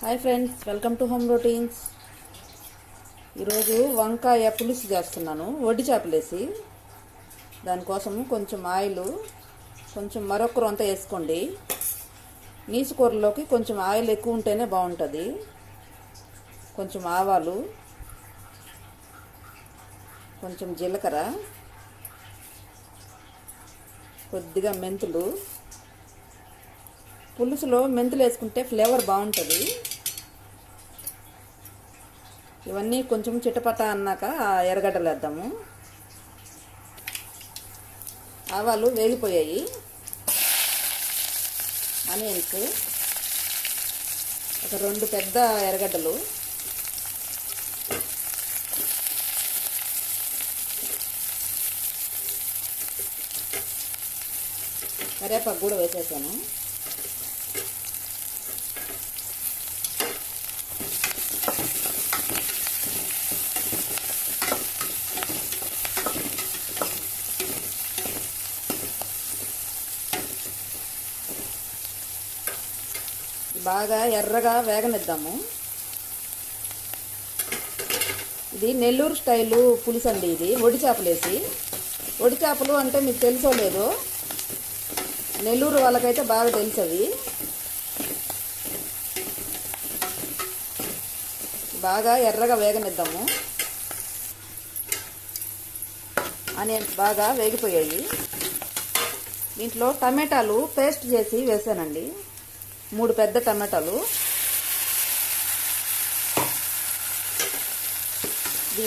Hi friends welcome to home routines. ఈరోజు వంకాయ పులుసు చేస్తున్నాను వడ్డి చేపలేసి. దానికోసం కొంచెం ఆయిల్ కొంచెం మరొకరు అంతా వేసుకోండి. నీసు కూరలోకి కొంచెం ఆయిల్ ఎక్కువ ఉంటేనే బాగుంటుంది. కొంచెం ఆవాలు కొంచెం జీలకర్ర కొద్దిగా మెంతులు. పులుసులో మెంతులు వేసుకుంటే ఫ్లేవర్ బాగుంటుంది. ఇవన్నీ కొంచెం చిటపట అన్నాక ఎర్రగడ్డలు వేద్దాము ఆవాలు వేగిపోయాయి ఆనియన్స్ ఒక రెండు పెద్ద ఎర్రగడ్డలు. కరివేపాకు కూడా వేసేసాను. బాగా ఎర్రగా వేగనిద్దాము. ఇది నెల్లూరు స్టైలు పులుసు అండి ఇది. ఒడి చేపలేసి. ఒడి చేపలు అంటే మీకు తెలుసో లేదో నెల్లూరు వాళ్ళకైతే బాగా తెలుసు అవి బాగా ఎర్రగా వేగనిద్దాము. అని బాగా వేగిపోయాయి. దీంట్లో టమాటాలు పేస్ట్ చేసి వేసానండి. మూడు పెద్ద టమాటాలు.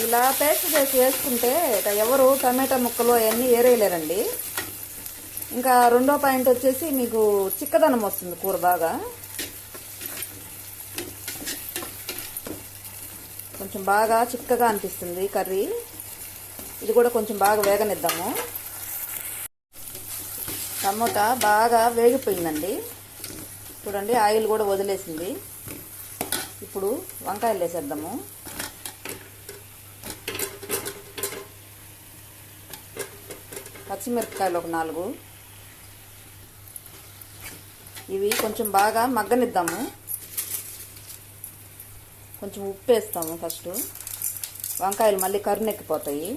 ఇలా పేస్ట్ చేసి వేసుకుంటే ఎవరు టమాటా ముక్కలు అవన్నీ ఏరేయలేరండి. ఇంకా రెండో పాయింట్ వచ్చేసి మీకు చిక్కదనం వస్తుంది కూర బాగా. కొంచెం బాగా చిక్కగా అనిపిస్తుంది కర్రీ. ఇది కూడా కొంచెం బాగా వేగనిద్దాము. టమోటా బాగా వేగిపోయిందండి. చూడండి ఆయిల్ కూడా వదిలేసింది. ఇప్పుడు వంకాయలు వేసేద్దాము. పచ్చిమిరపకాయలు ఒక నాలుగు. ఇవి కొంచెం బాగా మగ్గనిద్దాము. కొంచెం ఉప్పు వేస్తాము ఫస్ట్. వంకాయలు మళ్ళీ కరునెక్కిపోతాయి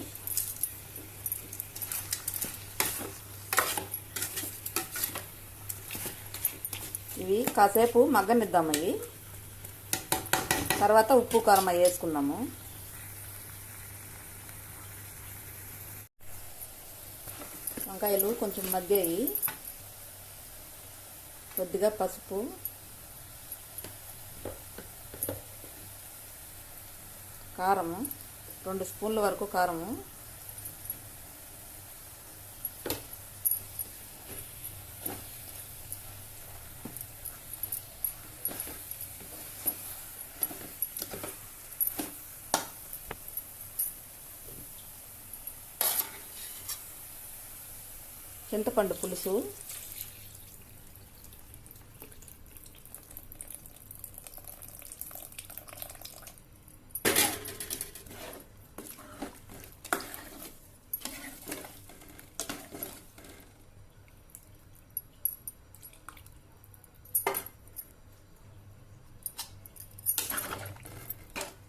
ఇవి కాసేపు మగ్గనిద్దాము ఇవి. తర్వాత ఉప్పు కారం వేసుకుందాము. వంకాయలు కొంచెం మగ్గాయి. కొద్దిగా పసుపు. కారము. రెండు స్పూన్ల వరకు కారము. చింతపండు పులుసు.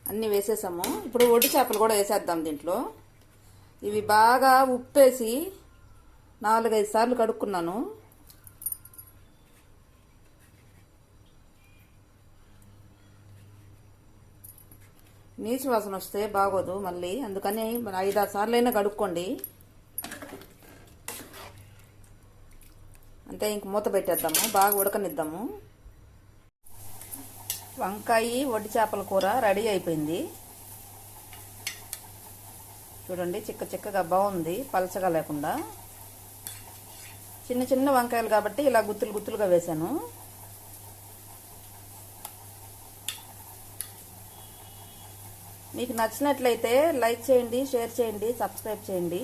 అన్నీ వేసేసాము. ఇప్పుడు ఒడ్డు చేపలు కూడా వేసేద్దాం దీంట్లో. ఇవి బాగా ఉప్పేసి నాలుగైదు సార్లు కడుక్కున్నాను. నీచు వాసన వస్తే బాగోదు మళ్ళీ. అందుకని ఐదారు సార్లు అయినా కడుక్కోండి. అంతే ఇంక మూత పెట్టేద్దాము. బాగా ఉడకనిద్దాము. వంకాయ వడ్డి చేపల కూర రెడీ అయిపోయింది. చూడండి చిక్క చిక్కగా బాగుంది. పలచగా లేకుండా. చిన్న చిన్న వంకాయలు కాబట్టి ఇలా గుత్తులు గుత్తులుగా వేశాను. మీకు నచ్చినట్లయితే లైక్ చేయండి షేర్ చేయండి సబ్స్క్రైబ్ చేయండి.